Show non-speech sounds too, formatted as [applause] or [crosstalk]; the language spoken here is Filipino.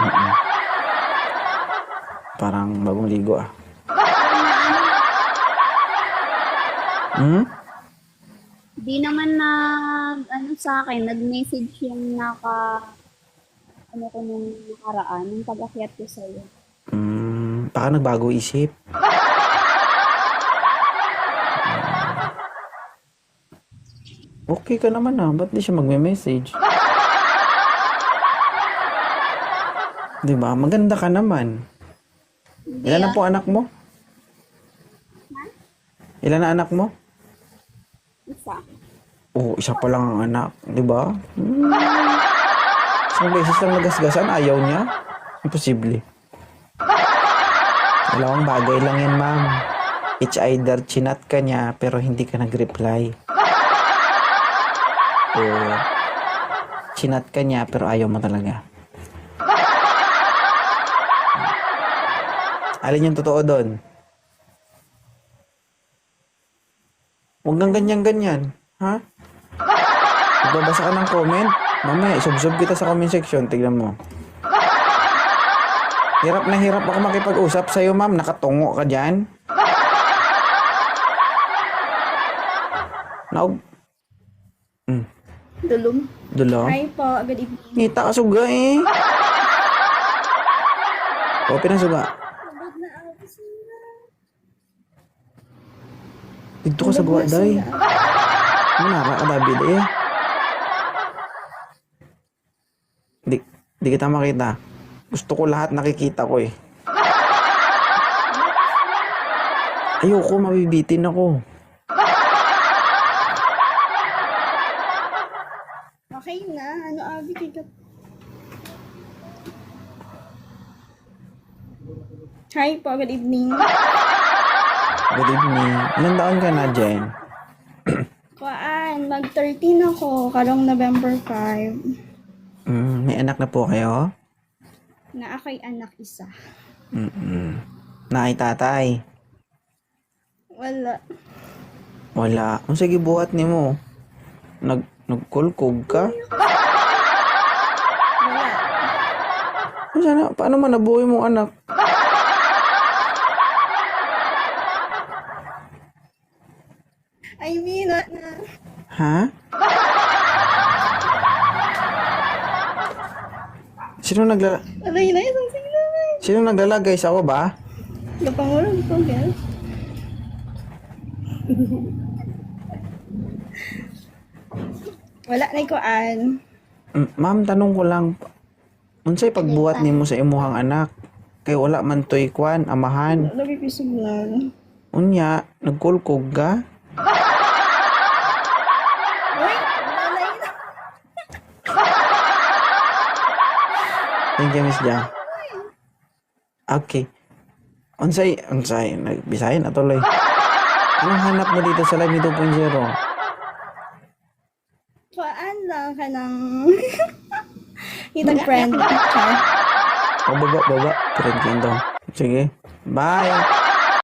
Mm-mm. Parang bagong ligo ah. Hmm? Di naman nag, ano sa akin, nag-message yung naka, ano ko nung nakaraan, nung pag-akyat ko sa'yo. Hmm, baka nagbago isip. Okay ka naman ah. Ba't di siya magme-message? Di ba? Maganda ka naman. Ilan na po anak mo? Ilan na anak mo? Isa. Oo, isa pa lang ang anak. Di ba? Hmm. Isang beses lang nagasgasan, ayaw niya. Imposible. Dalawang bagay lang yan, ma'am. It's either chinat ka niya, pero hindi ka nag-reply. O chinat ka niya, pero ayaw mo talaga. Alin yung totoo doon? Huwag kang ganyan-ganyan. Ha? Magbabasa ka ng comment? Mamaya, isubsob kita sa comment section. Tignan mo. Hirap na hirap ako makipag-usap sa'yo, ma'am. Nakatungo ka dyan. Naog. Hmm. Dulong. Dulo. Hi po, good evening. Ngita ka suga eh. O, pinasuga. Dito ka sa gawa, day. Manara ka, David eh. Di, di kita makita. Gusto ko lahat nakikita ko eh. Ayoko, mabibitin ako. Okay na, ano abi kika? Hi po, good evening. Good evening. Ilan taon ka na, Jen? Kuan, mag-13 ako, karong November 5. Mm, may anak na po kayo? Na ako'y anak isa. Mm-mm. Naay tatay? Wala. Wala. Kung sige buhat ni mo. Nag, nagkulkog ka? Wala. Ano sana, paano man nabuhay mong anak? I mean, na, na. Ha? Sino nagla Alay na, isang sila. Sino naglalagay sa ako ba? Kapangulong ko, guys. Wala na kuan. Ma'am, tanong ko lang. Unsay pagbuhat nimo sa imuhang anak? Kay wala man toy kwan, amahan. Lagi pisog lang. Unya, nagkulkog ka? [laughs] Thank you, Miss Jang. Okay. Unsay, unsay, nagbisayan na tuloy. Anong hanap mo dito sa Live 2.0? Kuan lang ka ng... [laughs] Kitang friend. O, baba, baba. Friend daw. Sige. Bye.